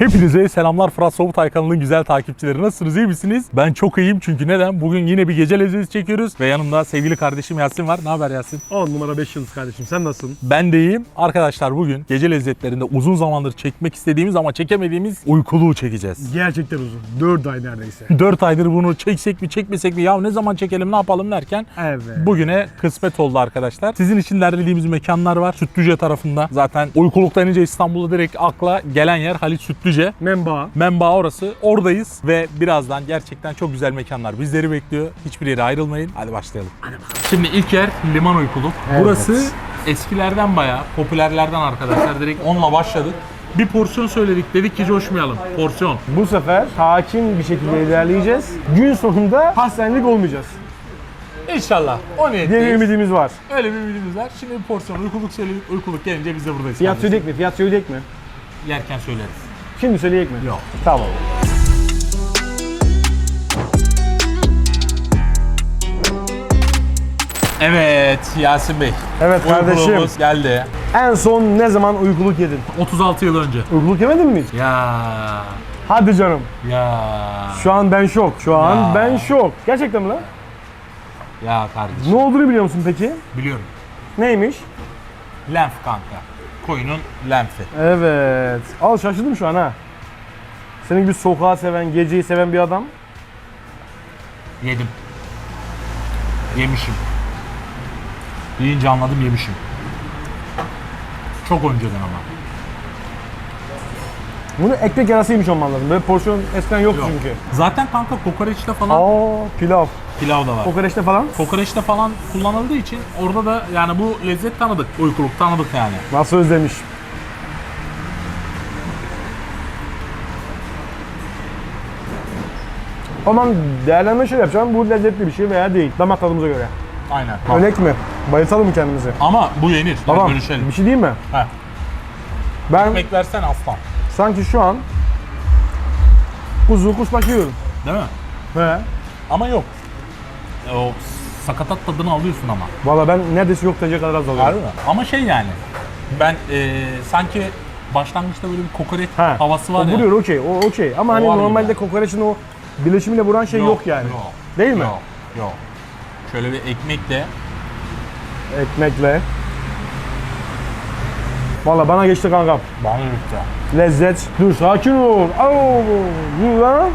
Hepinize selamlar Fırat Sobutay kanalının güzel takipçileri. Nasılsınız iyi misiniz? Ben çok iyiyim çünkü neden? Bugün yine bir gece lezzeti çekiyoruz ve yanımda sevgili kardeşim Yasin var. Ne haber Yasin? 10 numara 5 yıldız kardeşim sen nasılsın? Ben de iyiyim. Arkadaşlar bugün gece lezzetlerinde uzun zamandır çekmek istediğimiz ama çekemediğimiz uykuluğu çekeceğiz. Gerçekten uzun. 4 ay neredeyse. 4 aydır bunu çeksek mi çekmesek mi ya ne zaman çekelim ne yapalım derken Evet. Bugüne kısmet oldu arkadaşlar. Sizin için derlediğimiz mekanlar var. Sütlüce tarafında. Zaten uykuluk denince İstanbul'da direkt akla gelen yer Halit Sütlüce. Memba. Menba orası. Oradayız ve birazdan gerçekten çok güzel mekanlar bizleri bekliyor. Hiçbir yere ayrılmayın. Hadi başlayalım. Şimdi ilk yer Liman Uykuluk. Evet. Burası eskilerden bayağı popülerlerden arkadaşlar. Direkt onunla başladık. Bir porsiyon söyledik. Dedik ki coşmayalım. Porsiyon. Bu sefer sakin bir şekilde ilerleyeceğiz. Gün sonunda hastanelik olmayacağız. İnşallah. O Diye bir ümidimiz var. Öyle bir ümidimiz var. Şimdi bir porsiyon uykuluk söyledik. Uykuluk gelince biz de buradayız. Fiyat söyleyecek mi? Fiyat söyleyecek mi? Yerken söyleriz. Şimdi söyleyecek mi? Yok. Tamam. Evet Yasin Bey. Evet kardeşim. Geldi. En son ne zaman uykuluk yedin? 36 yıl önce. Uykuluk yemedin mi hiç? Ya Hadi canım. ya Şu an ben şok. Şu an Ya. ben şok. Gerçekten mi lan? ya kardeşim. Ne olduğunu biliyor musun peki? Biliyorum. Neymiş? Lenf kanka. Koyunun lenfi. Evet. Al şaşırdım şu an ha. Senin gibi sokağı seven, geceyi seven bir adam. Yedim. Yemişim. Yiyince anladım yemişim. Çok önceden ama. Bunu ekmek arasıymış olman lazım. Böyle porsiyon eskiden yoktu Yok. çünkü. Zaten kanka kokoreçte falan Aa pilav. Pilav da var. Kokoreçte falan. Kokoreçte falan kullanıldığı için orada da yani bu lezzet tanıdık. Uykuluk tanıdık yani. Nasıl özlemiş. O zaman değerlendirme şöyle yapacağım. Bu lezzetli bir şey veya değil. Damak tadımıza göre. Aynen. Örnek mi? Bayıltalım mı kendimizi? Ama bu yenir. Tamam. Tamam. Bir şey diyeyim mi? Heh. Ben Ekmek versene aslan. sanki şu an kuzu kuşbaşı yiyorum. Değil mi? He. Ama yok. O sakatat tadını alıyorsun ama. Valla ben neredeyse yok denecek kadar az alıyorum. mi? Ama şey yani. Ben e, sanki başlangıçta böyle bir kokoreç Ha. havası var o ya. vuruyor okey. O okey. Ama hani var gibi normalde yani. kokoreçin o birleşimiyle vuran şey yok, yani. Yok. Değil mi? Yok. Yok. Şöyle bir ekmekle Ekmekle. Valla bana geçti kankam. bana lütfen. Lezzet. Dur sakin ol. Au, dur lan.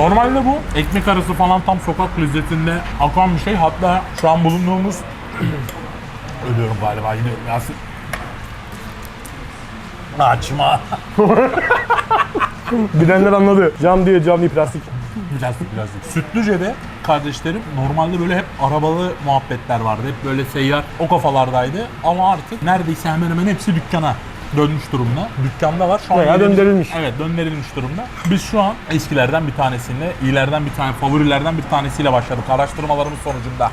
Normalde bu ekmek arası falan tam sokak lezzetinde akan bir şey. Hatta şu an bulunduğumuz ölüyorum galiba yine Yasin. Açma. Bilenler anladı. Cam diye cam değil plastik. Birazcık birazcık. Sütlüce'de kardeşlerim normalde böyle hep arabalı muhabbetler vardı. Hep böyle seyyar o kafalardaydı. Ama artık neredeyse hemen hemen hepsi dükkana dönmüş durumda. Dükkanda var. Şu an Veya yerimiz- döndürülmüş. Evet döndürülmüş durumda. Biz şu an eskilerden bir tanesiyle, iyilerden bir tane, favorilerden bir tanesiyle başladık. Araştırmalarımız sonucunda.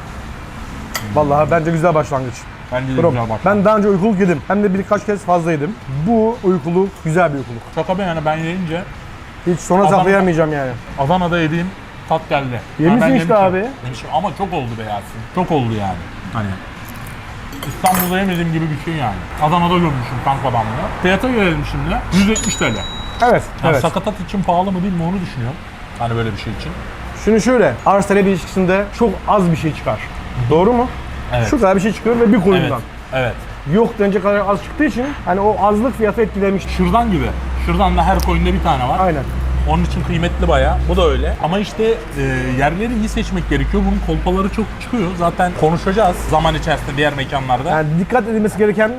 Vallahi bence güzel başlangıç. Bence de Bro, güzel bak. ben daha önce uykuluk yedim. Hem de birkaç kez fazla yedim. Bu uykuluk güzel bir uykuluk. Şaka be yani ben yiyince Hiç sonra Adana- saklayamayacağım yani. Adana'da yediğim tat geldi. Yemişsin ben işte yemişim. abi. Yemişim ama çok oldu be Yasin. Çok oldu yani. Hani İstanbul'da yemediğim gibi bir şey yani. Adana'da görmüşüm kanka ben bunu. Fiyata gelelim şimdi. 170 TL. Yani Evet, evet. sakatat için pahalı mı değil mi onu düşünüyorum. Hani böyle bir şey için. Şunu şöyle, arz talep ilişkisinde çok az bir şey çıkar. Doğru mu? Evet. Şu kadar bir şey çıkıyor ve bir Evet. koyundan. Evet. Yok denecek kadar az çıktığı için hani o azlık fiyatı etkilemiştir. Şırdan gibi. Şırdan da her koyunda bir tane var. Aynen. Onun için kıymetli bayağı. Bu da öyle. Ama işte e, yerleri iyi seçmek gerekiyor. Bunun kolpaları çok çıkıyor. Zaten konuşacağız zaman içerisinde diğer mekanlarda. Yani dikkat edilmesi gereken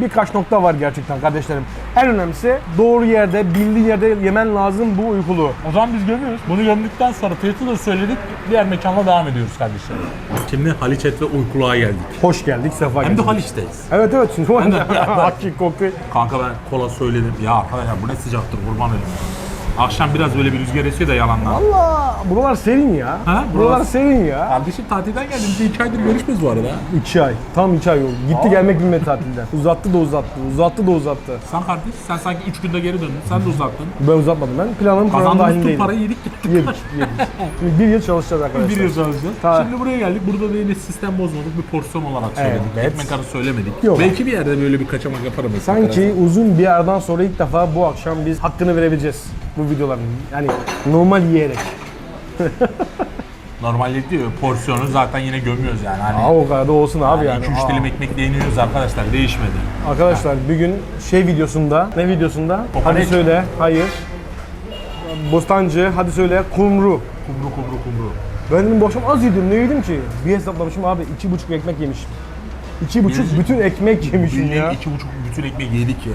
birkaç nokta var gerçekten kardeşlerim. En önemlisi doğru yerde, bildiğin yerde yemen lazım bu uykuluğu. O zaman biz gömüyoruz. Bunu gömdükten sonra fiyatı da söyledik. Diğer mekanla devam ediyoruz kardeşlerim. Şimdi Haliçet ve Uykuluğa geldik. Hoş geldik, sefa Hem de. Haliç'teyiz. Evet evet şimdi Hakki koku. Kanka ben kola söyledim. Ya arkadaşlar bu ne sıcaktır kurban olayım. Akşam biraz böyle bir rüzgar esiyor da yalanlar. Allah buralar serin ya. Ha, buralar buralar- serin ya. Kardeşim tatilden geldim. Biz de iki aydır görüşmüyoruz bu arada. İki ay. Tam iki ay oldu. Gitti gelmek bilmedi tatilden. Uzattı da uzattı. Uzattı da uzattı. Sen kardeş, sen sanki 3 günde geri döndün. Sen de uzattın. Ben uzatmadım ben. Planım program dahilindeydi. parayı yedik gittik. Yedik, yedik. Şimdi bir yıl çalışacağız arkadaşlar. Bir yıl çalışacağız. Ta- Şimdi buraya geldik. Burada da yine sistem bozmadık. Bir porsiyon olarak söyledik. Evet. Ekmek arası söylemedik. Yok. Belki bir yerde böyle bir kaçamak yaparım. Sanki uzun bir aradan sonra ilk defa bu akşam biz hakkını verebileceğiz bu videoların. Yani normal yiyerek. Normalde diyor porsiyonu zaten yine gömüyoruz yani. Hani Aa, o kadar da olsun abi yani. 2-3 Aa. dilim ekmekle yeniyoruz arkadaşlar. Değişmedi. Arkadaşlar bir gün şey videosunda, ne videosunda? Kokoreç. Hadi söyle, hayır. Bostancı, hadi söyle, kumru. Kumru kumru kumru. Ben dedim bu akşam az yedim, ne yedim ki? Bir hesaplamışım abi, iki buçuk ekmek yemişim. İki buçuk Yemişim. bütün ekmek yemişim Bildiğin ya. iki buçuk bütün ekmeği yedik ya.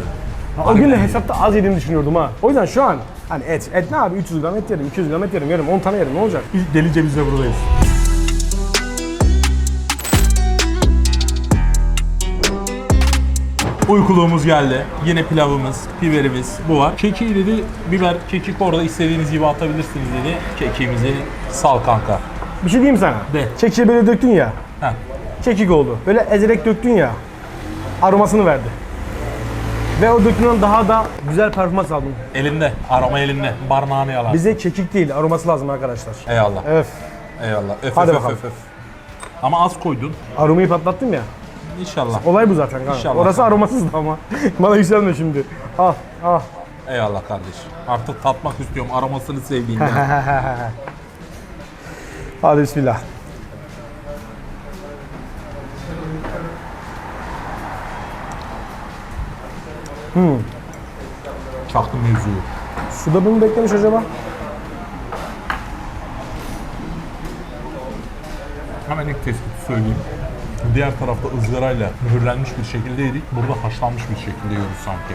O gün de hesapta az yediğimi düşünüyordum ha. O yüzden şu an hani et, et ne abi 300 gram et yerim, 200 gram et yerim, yerim 10 tane yerim ne olacak? Biz delice biz de buradayız. Uykuluğumuz geldi. Yine pilavımız, biberimiz bu var. Kekiği dedi, biber, kekik orada istediğiniz gibi atabilirsiniz dedi. Kekiğimizi sal kanka. Bir şey diyeyim sana. De. Kekiği böyle döktün ya, Heh. kekik oldu. Böyle ezerek döktün ya, aromasını verdi. Ve o dökümden daha da güzel performans aldım. Elinde, aroma elinde. Barnağını yalar. Bize kekik değil, aroması lazım arkadaşlar. Eyvallah, Evet. eyvallah. Öf, Hadi öf, bakalım. öf, öf. Ama az koydun. Aromayı patlattım ya. İnşallah. Olay bu zaten. kanka. İnşallah. Orası aromasızdı ama. Bana yükselme şimdi. Ah, ah. Eyvallah kardeşim. Artık tatmak istiyorum aromasını sevdiğimden. Hadi bismillah. Çaktım mevzuyu. Suda bunu beklemiş acaba? Hemen ilk tespiti söyleyeyim. Diğer tarafta ızgarayla mühürlenmiş bir şekilde yedik. Burada haşlanmış bir şekilde yiyoruz sanki.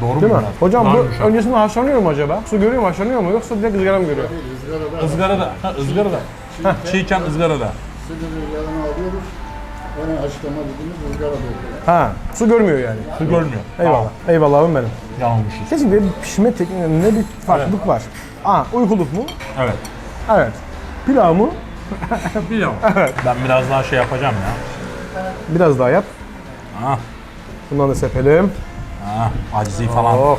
Doğru Değil mu? mi? Hocam Daha bu yumuşak. öncesinde haşlanıyor mu acaba? Su görüyor mu haşlanıyor mu yoksa direkt ızgara mı görüyor? ızgarada. Ha ızgarada. Çiğken ızgarada. Sınırı. Onu haşlama dediğimiz ızgara döküyoruz. Ha, su görmüyor yani. Su görmüyor. Eyvallah. Eyvallah abim benim. Tamam, Yanılmışız. Kesinlikle bir pişme tekniğinde bir farklılık var. Aa, uykuluk mu? Evet. Evet. Pilav mı? Biliyorum. Ben biraz daha şey yapacağım ya. Biraz daha yap. Ah, Bundan da sepelim. ah, acizi falan. Oh,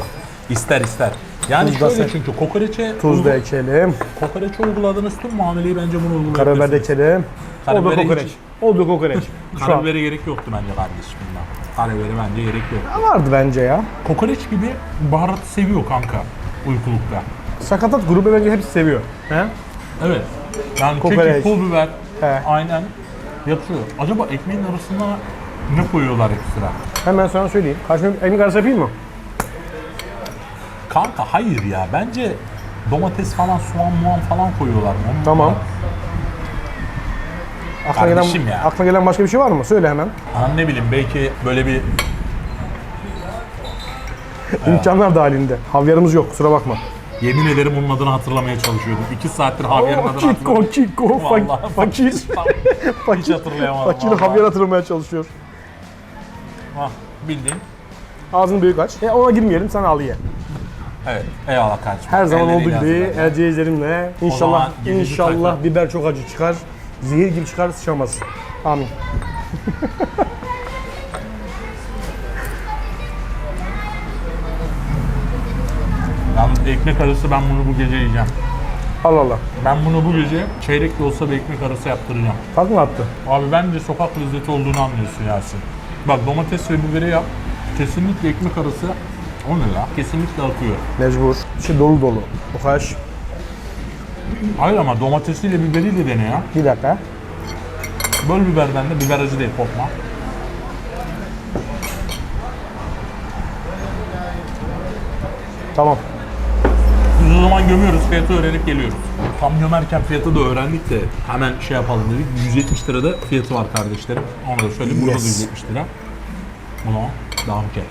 İster ister. Yani Tuz da şöyle çünkü kokoreçe, tuz da ekelim. kokoreçe uyguladığınız tüm muameleyi bence bunu uygulayabilirsiniz. Karabiber de ekelim. Oldu Karabibere kokoreç. hiç- Oldu kokoreç. Şu an. Karabibere gerek yoktu bence kardeşim bundan. Karabibere bence gerek yok. Vardı bence ya. Kokoreç gibi baharatı seviyor kanka uykulukta. Sakatat grubu bence hepsi seviyor. He? Evet. Yani Kokoreç. kekik, pul biber He. aynen yapıyor. Acaba ekmeğin arasına ne koyuyorlar ekstra? Hemen sana söyleyeyim. Karşıma ekmek arası yapayım mı? Kanka hayır ya bence domates falan soğan muan falan koyuyorlar. Onun Tamam. Aklına gelen, ya. aklına gelen başka bir şey var mı? Söyle hemen. Ben ne bileyim belki böyle bir İmkanlar dahilinde. Havyarımız yok kusura bakma. yemin ederim onun adını hatırlamaya çalışıyordum. İki saattir Javier'in Oh, adını Kiko, hatırlamıyorum. Kiko, fa- Vallahi fakir. Hiç fakir. hatırlayamadım. Fakir vallahi. havyar hatırlamaya çalışıyor. Hah, bildiğin. Ağzını büyük aç. E ona girmeyelim sen al ye. Evet. Eyvallah kardeşim. Her zaman olduğu Elleriyle gibi hazırlandı. elceğizlerimle inşallah zaman gececi inşallah tayfa. biber çok acı çıkar. Zehir gibi çıkar sıçamaz. Amin. Yalnız ekmek arası ben bunu bu gece yiyeceğim. Allah Allah. Ben bunu bu gece çeyrek de olsa bir ekmek arası yaptıracağım. Fark mı attı? Abi bence sokak lezzeti olduğunu anlıyorsun Yasin. Bak domates ve biberi yap. Kesinlikle ekmek arası o ne la? Kesinlikle akıyor. Mecbur. İçi dolu dolu. Bu kaş. Hayır ama domatesiyle biberiyle dene ya. Bir dakika. Böl biberden de biber acı değil korkma. Tamam. Biz o zaman gömüyoruz, fiyatı öğrenip geliyoruz. Tam gömerken fiyatı da öğrendik de hemen şey yapalım dedik. 170 lirada fiyatı var kardeşlerim. Onu da söyleyeyim. Burada da Yes. 170 lira. Buna devam ki.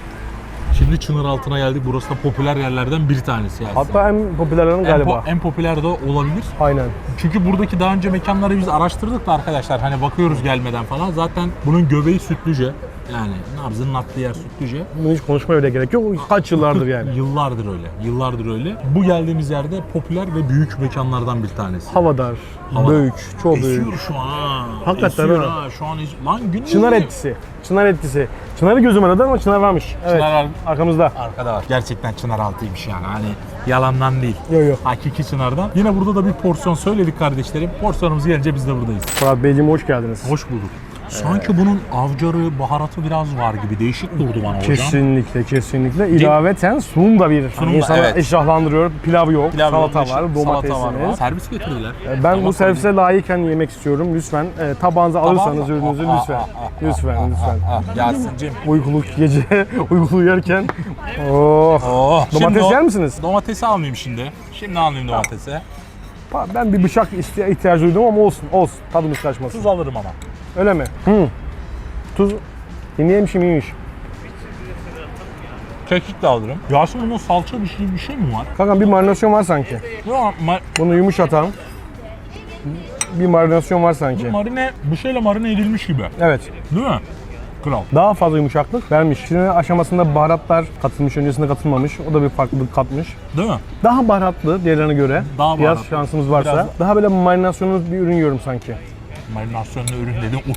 Şimdi Çınar altına geldik. Burası da popüler yerlerden bir tanesi yani. Hatta en popülerlerin en, galiba. po- en popüler de olabilir. Aynen. Çünkü buradaki daha önce mekanları biz araştırdık da arkadaşlar hani bakıyoruz gelmeden falan. Zaten bunun göbeği sütlüce. Yani nabzının attığı yer Sütlüce. Bunu hiç konuşmaya bile gerek yok. Kaç yıllardır yani. Yıllardır öyle. Yıllardır öyle. Bu geldiğimiz yerde popüler ve büyük mekanlardan bir tanesi. Havadar, Havadar. büyük, çok büyük. Esiyor şu an ha. Hakikaten Esiyor ha. ha. Şu an es- Lan gün Çınar etkisi. Çınar etkisi. Çınarı gözüm aradı ama çınar varmış. Evet. Çınar var. Arkamızda. Arkada var. Gerçekten çınar altıymış yani. Hani yalandan değil. Yok yok. Hakiki çınardan. Yine burada da bir porsiyon söyledik kardeşlerim. Porsiyonumuz gelince biz de buradayız. Fırat Beyciğim hoş geldiniz. Hoş bulduk. Sanki bunun avcarı, baharatı biraz var gibi. Değişik durdu bana hocam. Kesinlikle kesinlikle. İlaveten sunum da bir. Sunum da, evet. iştahlandırıyor. Pilav yok, Pilav salata yok, var, domatesiniz. salata var. Servis getirdiler. E, Ben bu Ama servise layıkken yemek istiyorum. Lütfen e, tabağınıza alırsanız Tabağınıza- ürününüzü Aa, lütfen. aa, aa, Lütfen, aa, lütfen. aa, aa. Yasin'cim. Uykuluk gece uykulu yerken. Oh. Oh. Domates yer misiniz? Domatesi almayayım şimdi. Şimdi almayayım domatesi. Ben bir bıçak iste- ihtiyacı duydum ama olsun, olsun. Tadımız kaçmasın. Tuz alırım ama. Öyle mi? Hı. Tuz dinleyemişim iyiymiş. Kekik de alırım. Yasin bunun salça bir şey, bir şey mi var? Kanka bir marinasyon var sanki. Ya, ma- Bunu yumuşatan bir marinasyon var sanki. marine, bir şeyle marine edilmiş gibi. Evet. Değil mi? Kral. Daha fazla yumuşaklık vermiş. Şimdi aşamasında baharatlar katılmış, öncesinde katılmamış. O da bir farklılık katmış. Değil mi? Daha baharatlı diğerlerine göre. Daha Biraz baharatlı. şansımız varsa. Biraz- Daha böyle marinasyonlu bir ürün yiyorum sanki. Marinasyonlu ürün dedim.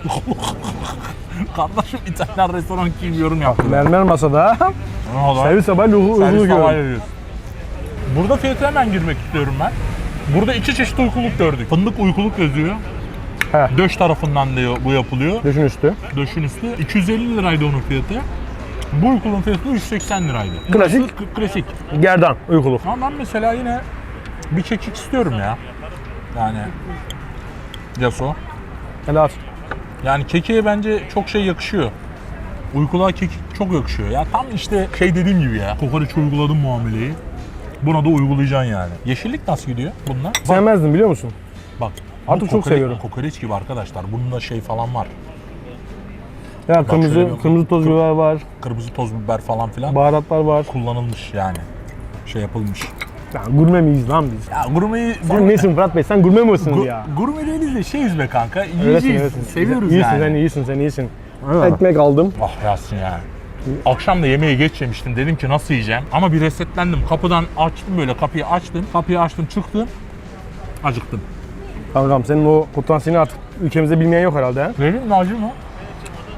Kardeşim İtalyan restoran kim yorum yaptı? Mermer masada Ne servis sabah luhu Servis görüyorum. yiyoruz. Burada fiyatı hemen girmek istiyorum ben. Burada iki çeşit uykuluk gördük. Fındık uykuluk yazıyor. He. Döş tarafından diyor bu yapılıyor. Düşün üstü. Döşün üstü. 250 liraydı onun fiyatı. Bu uykuluğun fiyatı 180 liraydı. Klasik. Burası k- klasik. Gerdan uykuluk. Ama ben mesela yine bir kekik istiyorum ya. Yani Yaso. At. Yani kekiğe bence çok şey yakışıyor. Uykuluğa kekik çok yakışıyor. Ya tam işte şey dediğim gibi ya. Kokoreç uyguladım muameleyi. Buna da uygulayacaksın yani. Yeşillik nasıl gidiyor bununla? Bak, Sevmezdim biliyor musun? bak. Artık çok kokoreç- seviyorum. Kokoreç gibi arkadaşlar. Bunun da şey falan var. Ya şöyle kırmızı bir- kırmızı toz biber var. Kırmızı toz biber falan filan. Baharatlar var. kullanılmış yani. Şey yapılmış. Ya gurme miyiz lan biz? Ya gurmeyi... Sen nesin Fırat Bey? Sen gurme mi mısınız Gu- ya? Gurme değiliz de şeyiz be kanka. Yiyeceğiz. Seviyoruz iyisin, yani. sen iyisin, sen iyisin. Ekmek aldım. Ah Yasin ya. Akşam da yemeğe geç yemiştim. Dedim ki nasıl yiyeceğim? Ama bir resetlendim. Kapıdan açtım böyle kapıyı açtım. Kapıyı açtım çıktım. Acıktım. Kankam senin o potansiyelini artık ülkemizde bilmeyen yok herhalde. He? Verin mi acı mı?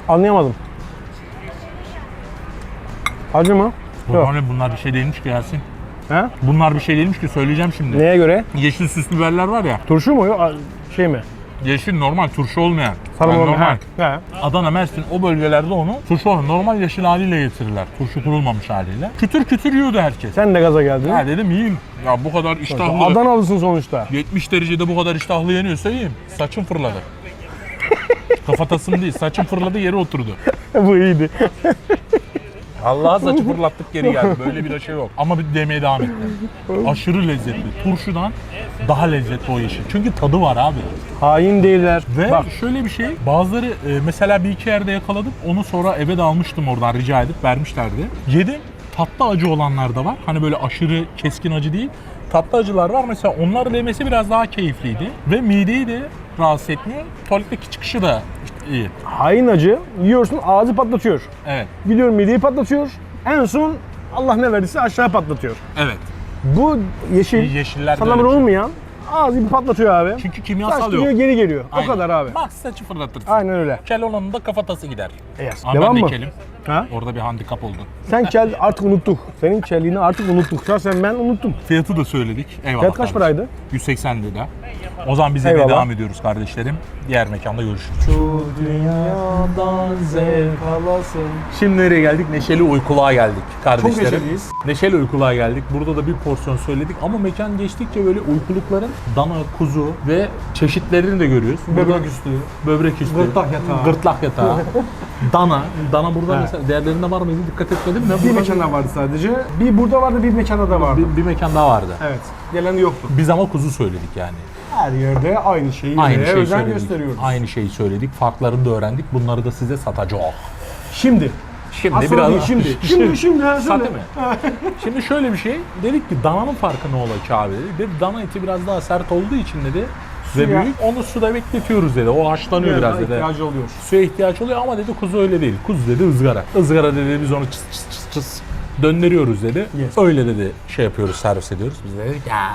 Anlayamadım. Acı mı? Yok. Hani bunlar bir şey değilmiş ki Yasin. He? Bunlar bir şey değilmiş ki söyleyeceğim şimdi. Neye göre? Yeşil süs biberler var ya. Turşu mu? Yok, Şey mi? Yeşil normal turşu olmayan. Sarı Yani normal. He. He. Adana, Mersin o bölgelerde onu turşu olan normal yeşil haliyle getirirler. Turşu kurulmamış haliyle. Kütür kütür yiyordu herkes. Sen de gaza geldin. Ya dedim yiyeyim. Ya bu kadar iştahlı. Adanalısın sonuçta. 70 derecede bu kadar iştahlı yeniyorsa yiyeyim. Saçım fırladı. Kafatasım değil, saçım fırladı yere oturdu. Bu iyiydi. Allah'a saçı fırlattık geri geldi. Böyle bir şey yok. Ama bir demeye devam etti. Aşırı lezzetli. Turşudan daha lezzetli o yeşil. Çünkü tadı var abi. Hain değiller. Ve Bak şöyle bir şey, bazıları e, mesela bir iki yerde yakaladım, onu sonra eve de almıştım oradan rica edip vermişlerdi. Yedim, tatlı acı olanlar da var. Hani böyle aşırı keskin acı değil. Tatlı acılar var. Mesela onların yemesi biraz daha keyifliydi. Ve mideyi de rahatsız etmiyor. Tuvaletteki çıkışı da iyi. hain acı yiyorsun ağzı patlatıyor. Evet. Gidiyor mideyi patlatıyor. En son Allah ne verdiyse aşağı patlatıyor. Evet. Bu yeşil Yeşiller de öyle. olmayan ağzı bir patlatıyor abi. Çünkü kimyasal gidiyor yok. geri geliyor. Aynen. O kadar abi. Max saçı fırlatırsın. Aynen öyle. Kel olanın da kafatası gider. Yes. Ama Devam ben de mı? kelim. Ha? Orada bir handikap oldu. Sen kel artık unuttuk. Senin kelliğini artık unuttuk. Şahsen ben unuttum. Fiyatı da söyledik. Eyvallah. Fiyat kaç kardeşim. paraydı? 180 lira. O zaman biz Eyvallah. devam ediyoruz kardeşlerim. Diğer mekanda görüşürüz. Şu dünyadan zevk alasın. Şimdi nereye geldik? Neşeli Uykuluğa geldik kardeşlerim. Çok neşeliyiz. Neşeli Uykuluğa geldik. Burada da bir porsiyon söyledik ama mekan geçtikçe böyle uykulukların dana, kuzu ve çeşitlerini de görüyoruz. Burada Böbrek üstü. böbrek üstü. Gırtlak yatağı. Gırtlak yatağı. dana. Dana burada mesela değerlerinde var mıydı? Dikkat etmedim mi? Bir Burada mekanda vardı sadece. Bir burada vardı, bir mekanda da vardı. bir, bir mekan daha vardı. Evet. Gelen yoktu. Biz ama kuzu söyledik yani. Her yerde aynı şeyi Aynı şeyi özen söyledik. gösteriyoruz. Aynı şeyi söyledik. Farklarını da öğrendik. Bunları da size satacağız. Şimdi. Şimdi Aslında biraz değil, şimdi. Şimdi, şimdi. Ha, söyle. Mi? Şimdi şöyle bir şey. Dedik ki dananın farkı ne olacak abi dedi. Dedi dana eti biraz daha sert olduğu için dedi ve büyük. Onu suda bekletiyoruz dedi. O haşlanıyor biraz dedi. ihtiyacı oluyor. Suya ihtiyaç oluyor ama dedi kuzu öyle değil. Kuzu dedi ızgara. Izgara dedi biz onu çıs çıs çıs çıs döndürüyoruz dedi. Yes. Öyle dedi şey yapıyoruz servis ediyoruz. Biz de dedik ya.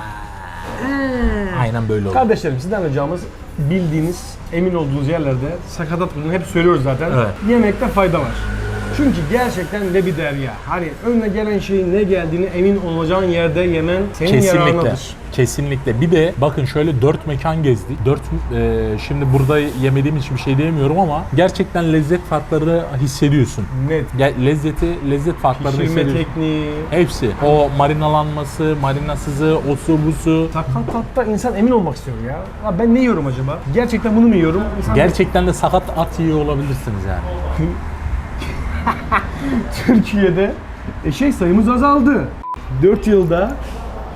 Aynen böyle oldu. Kardeşlerim sizden ricamız bildiğiniz, emin olduğunuz yerlerde sakatat bunu hep söylüyoruz zaten. Evet. Yemekte fayda var. Çünkü gerçekten de bir derya. Hani önüne gelen şeyin ne geldiğini emin olacağın yerde yemen senin Kesinlikle. yararınadır. Kesinlikle. Bir de bakın şöyle dört mekan gezdik. Dört e, şimdi burada yemediğim için bir şey diyemiyorum ama gerçekten lezzet farkları hissediyorsun. Net. Ge- lezzeti lezzet farklarını Pişirme hissediyorsun. tekniği. Hepsi. O marinalanması, marinasızı, osu busu. Sakatatta insan emin olmak istiyor ya. ya. Ben ne yiyorum acaba? Gerçekten bunu mu yiyorum? İnsan Gerçekten de sakat at yiyor olabilirsiniz yani. Türkiye'de eşek sayımız azaldı. 4 yılda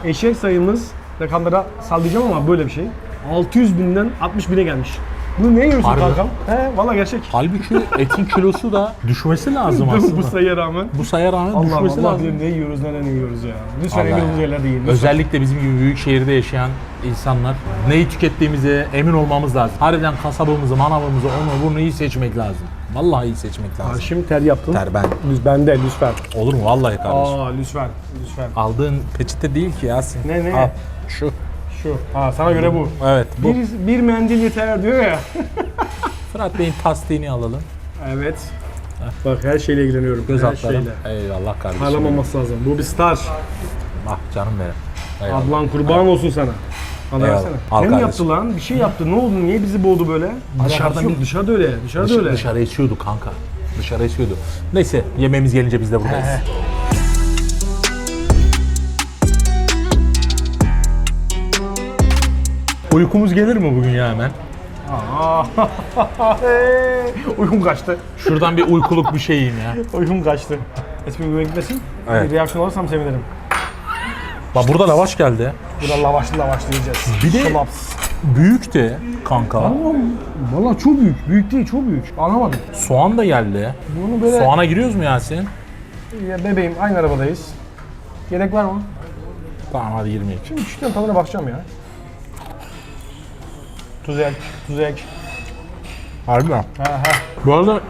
eşek sayımız rakamlara sallayacağım ama böyle bir şey. 600 binden 60 bine gelmiş. Bunu ne yiyorsun Harbi. kankam? He valla gerçek. Halbuki etin kilosu da düşmesi lazım Değil mi aslında. bu sayıya rağmen? Bu sayıya rağmen Allah düşmesi Allah lazım. bilir ne yiyoruz neler ne yiyoruz ya. Lütfen Allah emin ya. olduğunuz yerlerde yiyin. lütfen. Özellikle bizim gibi büyük şehirde yaşayan insanlar neyi tükettiğimize emin olmamız lazım. Harbiden kasabımızı, manavımızı, onu bunu iyi seçmek lazım. Vallahi iyi seçmek lazım. Karşım ter yaptım. Ter ben. Lütfen bende lütfen. Olur mu? Vallahi kardeşim. Aa lütfen. Lütfen. Aldığın peçete değil ki Yasin. Ne, ne? Al. Şu. Şu. Ha sana göre bu. Evet bu. Bir, bir mendil yeter diyor ya. Fırat Bey'in tasdiğini alalım. Evet. Bak her şeyle ilgileniyorum. Göz her altlarım. şeyle. Eyvallah kardeşim. Parlamaması lazım. Bu bir star. Ah canım benim. Eyvallah. Ablan kurban olsun sana. Bana Eyvallah. versene. Al ne mi kardeşim. yaptı lan? Bir şey yaptı. Ne oldu? Niye bizi boğdu böyle? Dışarıdan yok. bir- Dışarıda öyle. Dışarıda Dışarı, öyle. dışarı esiyordu kanka. Dışarı esiyordu. Neyse yemeğimiz gelince biz de buradayız. Uykumuz gelir mi bugün ya hemen? Hey, Uykum kaçtı. Şuradan bir uykuluk bir şey yiyeyim ya. Uykum kaçtı. Güven gitmesin. Evet. Bir reaksiyon alırsam sevinirim. Bak burada lavaş geldi. Burada lavaşlı lavaşlı yiyeceğiz. Bir de- Şolaps. Büyük de kanka. Tamam. Valla çok büyük. Büyük değil çok büyük. Anlamadım. Soğan da geldi. Bunu böyle... Soğana giriyoruz mu Yasin? Ya bebeğim aynı arabadayız. Gerek var mı? Tamam hadi girmeyek. Şimdi küçükten tadına bakacağım ya. Tuz ek, tuz ek. Harbi mi? Ha ha. Bu arada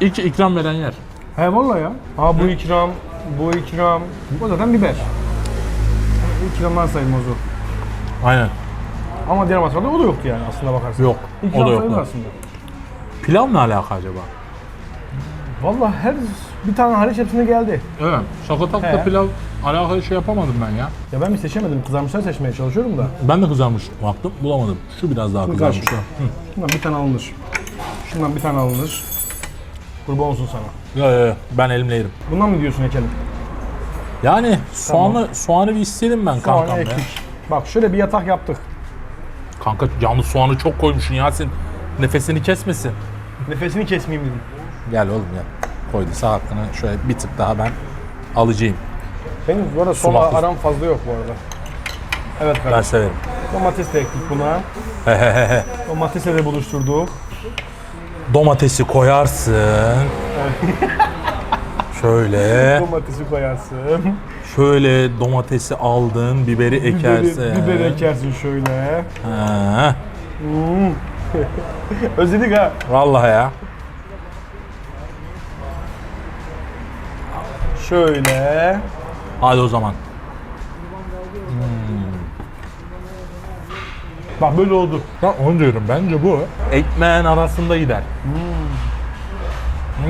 ilk ikram veren yer. He valla ya. Ha bu ikram, bu ikram. Bu zaten biber. İkramlar sayılmaz o. Aynen. Ama diğer masada o da yoktu yani aslında bakarsan. Yok. İkram o da yok. sayılır lan. aslında. Pilav ne alaka acaba? Valla her bir tane hariç hepsine geldi. Evet. Şakatakla He. pilav alakalı şey yapamadım ben ya. Ya ben bir seçemedim. Kızarmışlar seçmeye çalışıyorum da. Ben de kızarmış baktım bulamadım. Şu biraz daha kızarmış. karşı. Hı. Şundan bir tane alınır. Şundan bir tane alınır. Kurban olsun sana. Yo yo yo ben elimle yerim. Bundan mı diyorsun Ekelim? Yani soğanı soğanı bir istedim ben Soğanı kankam ya. ektik. Bak şöyle bir yatak yaptık. Kanka yalnız soğanı çok koymuşsun Yasin. Nefesini kesmesin. Nefesini kesmeyeyim dedim. Gel oğlum gel. Koyduysa hakkını şöyle bir tık daha ben alıcıyım. Benim bu arada sola Sumaklı. aram fazla yok bu arada. Evet Ben kardeşim. severim. Domates de ektik buna. Domatesle de buluşturduk. Domatesi koyarsın. şöyle, Domatesi koyarsın. şöyle domatesi aldın, biberi ekersin. Biberi, biberi ekersin şöyle. Ha, Özledik ha. vallahi ya. Şöyle. Hadi o zaman. Bak böyle oldu. Ya onu diyorum bence bu ekmeğin arasında gider.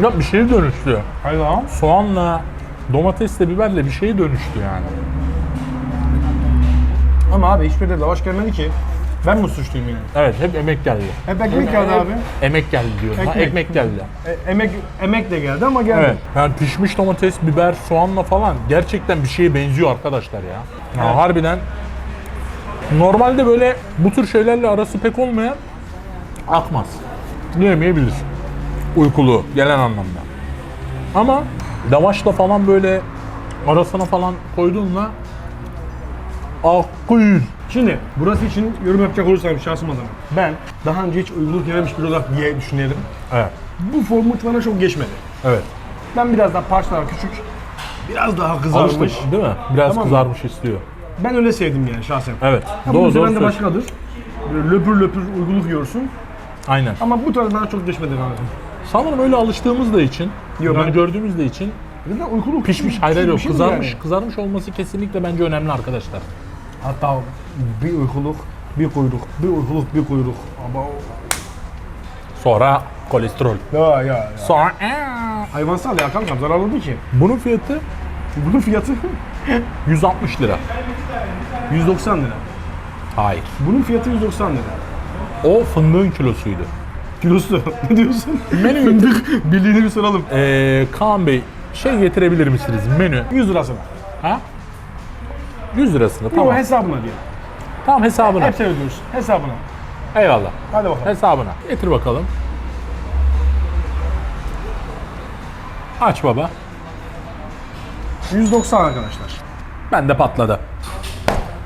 Ya bir şey dönüştü. Hayır lan. Soğanla, domatesle, biberle bir şey dönüştü yani. Ama abi hiçbir de lavaş gelmedi ki. Ben mi suçluyum yani? Evet hep emek geldi. Hep ekmek geldi abi. Emek geldi diyorum. Ha, Ekmek. ekmek geldi. E, emek emek de geldi ama geldi. Evet. Yani pişmiş domates, biber, soğanla falan gerçekten bir şeye benziyor arkadaşlar ya. Ya Evet. Harbiden normalde böyle bu tür şeylerle arası pek olmayan akmaz. Yemeyebilir. Uykulu gelen anlamda. Ama lavaşla falan böyle arasına falan koyduğunda akıyor. Şimdi burası için yorum yapacak olursam şahsım adına. Ben daha önce hiç uygunluk yememiş bir olarak diye düşünelim. Evet. Bu format bana çok geçmedi. Evet. Ben biraz daha parçalar küçük, biraz daha kızarmış. Alışmış değil mi? Biraz Tamam mı? kızarmış istiyor. Ben öyle sevdim yani şahsen. Evet. Ha, doğru doğru, de başkadır. Böyle löpür löpür uykuluk yiyorsun. Aynen. Ama bu tarz bana çok düşmedi kanka. Sanırım öyle alıştığımız da için, Yok, yani ben- gördüğümüz de için Zaten pişmiş hayır hayır yok. mi Kızarmış, yani? kızarmış olması kesinlikle bence önemli arkadaşlar. Hatta bir uykuluk, bir kuyruk, bir uykuluk, bir kuyruk. Ama Sonra kolesterol. ya ya ya. Sonra Hayvansal ya kankam zararlı değil ki. bunun fiyatı Bunun fiyatı 160 lira. 190 lira. Hayır. Bunun fiyatı 190 lira. O fındığın kilosuydu. Kilosu. ne diyorsun? Menü Fındık birliğini bir soralım. Ee, Kaan Bey şey getirebilir misiniz? Menü. 100 lirasına. Ha? 100 lirasını Tamam. tamam. hesabına diye. Tamam hesabına. Hep sen ödüyorsun. Hesabına. Eyvallah. Hadi bakalım. Hesabına. Getir bakalım. Aç baba. 190 arkadaşlar. Ben de patladı.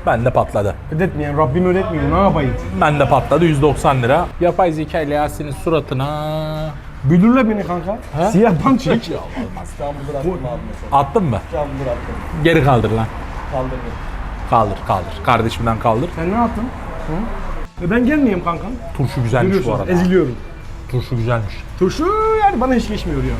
Ben de patladı. Ödetmeyen Rabbim ödetmiyor. Ne yapayım? Ben de patladı 190 lira. Yapay zeka ile Yasin'in suratına... Büdürle beni kanka. Ha? Siyah bant çek. Attın mı? Geri kaldır lan. Kaldır kaldır. Kardeşimden kaldır. Sen ne yaptın? Hı? E ben gelmeyeyim kankam. Turşu güzelmiş bu Görüyorsun. arada. Eziliyorum. Turşu güzelmiş. Turşu yani bana hiç geçmiyor ya.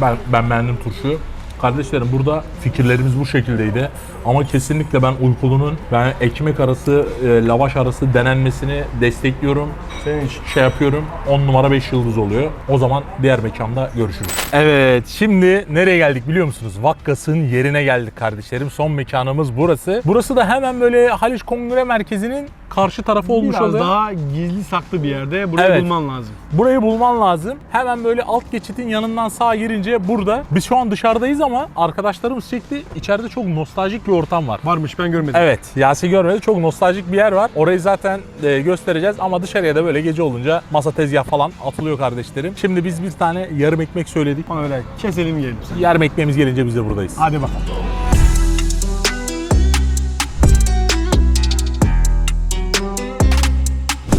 Ben ben beğendim turşuyu. Kardeşlerim burada fikirlerimiz bu şekildeydi. Ama kesinlikle ben uykulunun ben ekmek arası, e, lavaş arası denenmesini destekliyorum. Senin için. Şey yapıyorum. 10 numara 5 yıldız oluyor. O zaman diğer mekanda görüşürüz. Evet şimdi nereye geldik biliyor musunuz? Vakkas'ın yerine geldik kardeşlerim. Son mekanımız burası. Burası da hemen böyle Haliç Kongre Merkezi'nin karşı tarafı olmuş Biraz oluyor. daha gizli saklı bir yerde. Burayı Evet. bulman lazım. Burayı bulman lazım. Hemen böyle alt geçitin yanından sağa girince burada. Biz şu an dışarıdayız ama arkadaşlarımız çekti. İçeride çok nostaljik bir ortam var. Varmış ben görmedim. Evet, Yasin görmedi. Çok nostaljik bir yer var. Orayı zaten e, göstereceğiz ama dışarıya da böyle gece olunca masa tezgah falan atılıyor kardeşlerim. Şimdi biz bir tane yarım ekmek söyledik. Bana öyle keselim yiyelim. Yarım ekmeğimiz gelince biz de buradayız. Hadi bakalım.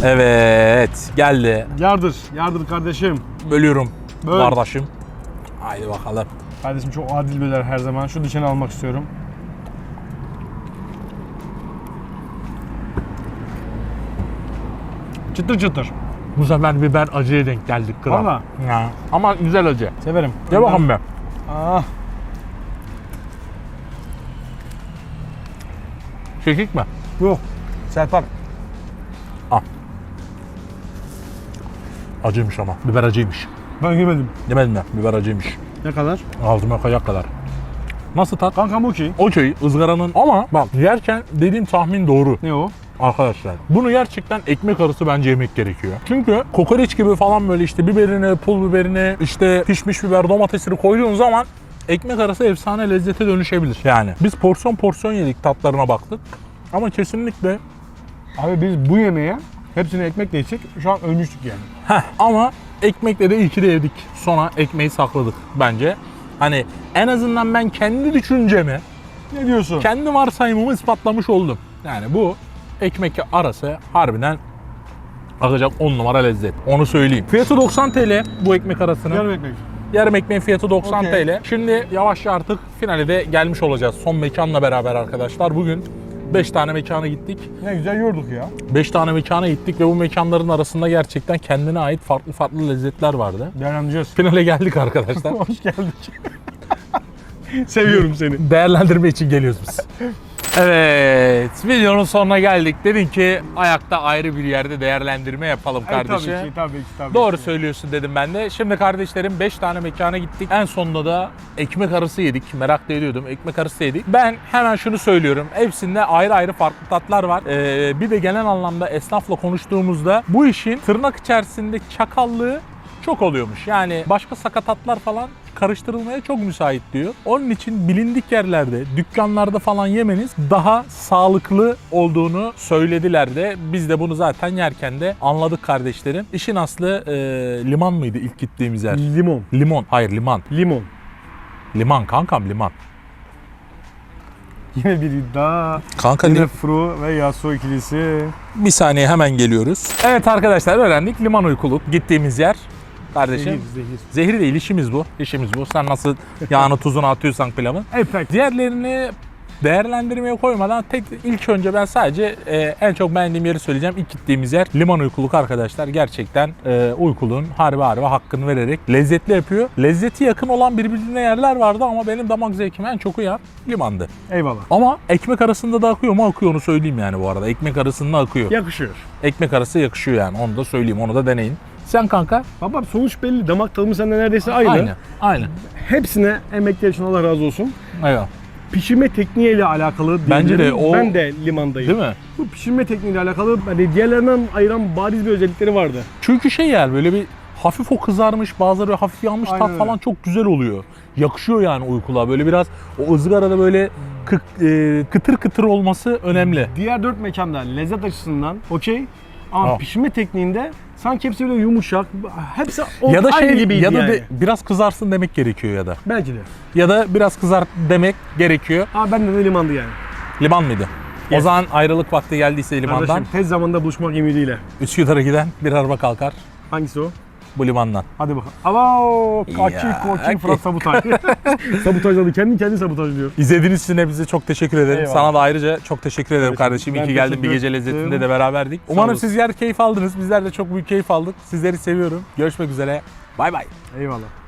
Evet, geldi. Yardır. Yardır kardeşim. Bölüyorum Böl. kardeşim. Haydi bakalım. Kardeşim çok adil böler her zaman. Şu dışını almak istiyorum. Çıtır çıtır. Bu sefer biber acıya denk geldik kral. Valla. Ya. Ama güzel acı. Severim. Gel bakalım be. Ah. Kekik mi? Yok. Serpak. Acıymış ama. Biber acıymış. Ben yemedim. Demedim mi? Biber acıymış. Ne kadar? Ağzıma kayacak kadar. Nasıl tat? Kankam okey. Okey ızgaranın ama bak yerken dediğim tahmin doğru Ne o? arkadaşlar. Bunu gerçekten ekmek arası bence yemek gerekiyor. Çünkü kokoreç gibi falan böyle işte biberini, pul biberini, işte pişmiş biber, domatesini koyduğun zaman ekmek arası efsane lezzete dönüşebilir. Yani biz porsiyon porsiyon yedik tatlarına baktık. Ama kesinlikle Abi biz bu yemeğe hepsini ekmekle yesek şu an ölmüştük yani. Heh, ama ekmekle de iyi ki de yedik. Sonra ekmeği sakladık bence. Hani en azından ben kendi düşüncemi, Ne diyorsun? kendi varsayımımı ispatlamış oldum. Yani bu ekmek arası harbiden akacak 10 numara lezzet. Onu söyleyeyim. Fiyatı 90 TL bu ekmek arasının. Yarım ekmek. Yarım ekmeğin fiyatı 90 Okey. TL. Şimdi yavaşça artık finale de gelmiş olacağız. Son mekanla beraber arkadaşlar. Bugün 5 tane mekana gittik. Ne güzel yorduk ya. 5 tane mekana gittik ve bu mekanların arasında gerçekten kendine ait farklı farklı lezzetler vardı. Değerlendireceğiz. Finale geldik arkadaşlar. Hoş geldik. Seviyorum seni. Değerlendirme için geliyoruz biz. Evet, videonun sonuna geldik. Dedin ki ayakta ayrı bir yerde değerlendirme yapalım kardeşim. Tabii ki, tabii ki, tabii Doğru ki. söylüyorsun dedim ben de. Şimdi kardeşlerim 5 tane mekana gittik. En sonunda da ekmek arası yedik. Merak da ediyordum. Ekmek arası yedik. Ben hemen şunu söylüyorum. Hepsinde ayrı ayrı farklı tatlar var. Ee, bir de genel anlamda esnafla konuştuğumuzda bu işin tırnak içerisinde çakallığı çok oluyormuş. Yani başka sakatatlar falan karıştırılmaya çok müsait diyor. Onun için bilindik yerlerde, dükkanlarda falan yemeniz daha sağlıklı olduğunu söylediler de. Biz de bunu zaten yerken de anladık kardeşlerim. İşin aslı e, liman mıydı ilk gittiğimiz yer? Limon. Limon. Hayır liman. Limon. Liman kankam liman. Yine bir iddia. Kanka Yine Fru ve Yasu ikilisi. bir saniye hemen geliyoruz. Evet arkadaşlar öğrendik. Liman uykuluk gittiğimiz yer. Kardeşim. Zehir, zehir. Zehir değil işimiz bu. İşimiz bu. Sen nasıl yağını tuzunu atıyorsan pilavın. Efekt. Diğerlerini değerlendirmeye koymadan tek ilk önce ben sadece e, en çok beğendiğim yeri söyleyeceğim. İlk gittiğimiz yer Liman Uykuluk arkadaşlar. Gerçekten e, uykuluğun harbi harbi hakkını vererek lezzetli yapıyor. Lezzeti yakın olan birbirine yerler vardı ama benim damak zevkime en çok uyan limandı. Eyvallah. Ama ekmek arasında da akıyor mu akıyor onu söyleyeyim yani bu arada. Ekmek arasında akıyor. Yakışıyor. Ekmek arası yakışıyor yani onu da söyleyeyim onu da deneyin. Sen kanka? Baba sonuç belli. Damak tadımız sende neredeyse aynı. Aynı. Aynı. Hepsine emekler için Allah razı olsun. Eyvallah. Pişirme tekniğiyle alakalı Bence de o- Ben de limandayım. Değil mi? Bu pişirme tekniğiyle alakalı hani diğerlerinden ayıran bariz bir özellikleri vardı. Çünkü şey yani böyle bir hafif o kızarmış bazıları hafif yanmış Aynen tat falan çok güzel oluyor. Yakışıyor yani uykula. Böyle biraz o ızgarada böyle kı- e, kıtır kıtır olması önemli. Diğer dört mekanda lezzet açısından okey. Ama Ha. pişirme tekniğinde sanki hepsi böyle yumuşak. Hepsi o ya da aynı şey gibiydi ya da yani. biraz kızarsın demek gerekiyor ya da. Belki de. Ya da biraz kızart demek gerekiyor. Ama ben de limandı yani. Liman mıydı? O Yes. zaman ayrılık vakti geldiyse limandan Kardeşim tez zamanda buluşmak ümidiyle. Üsküdar'a giden bir araba kalkar Hangisi o? Bu limandan. Hadi bakalım. Abo, kaçı okey. Fırat sabotaj. sabotajladı. Kendi kendi sabotajlıyor. İzlediğiniz için hepinize çok teşekkür ederim. Eyvallah. Sana da ayrıca çok teşekkür ederim Kardeşim, kardeşim. İyi ki geldin bir gece lezzetinde de beraberdik. Umarım sizler keyif aldınız. Bizler de çok büyük keyif aldık. Sizleri seviyorum. Görüşmek üzere. Bay bay. Eyvallah.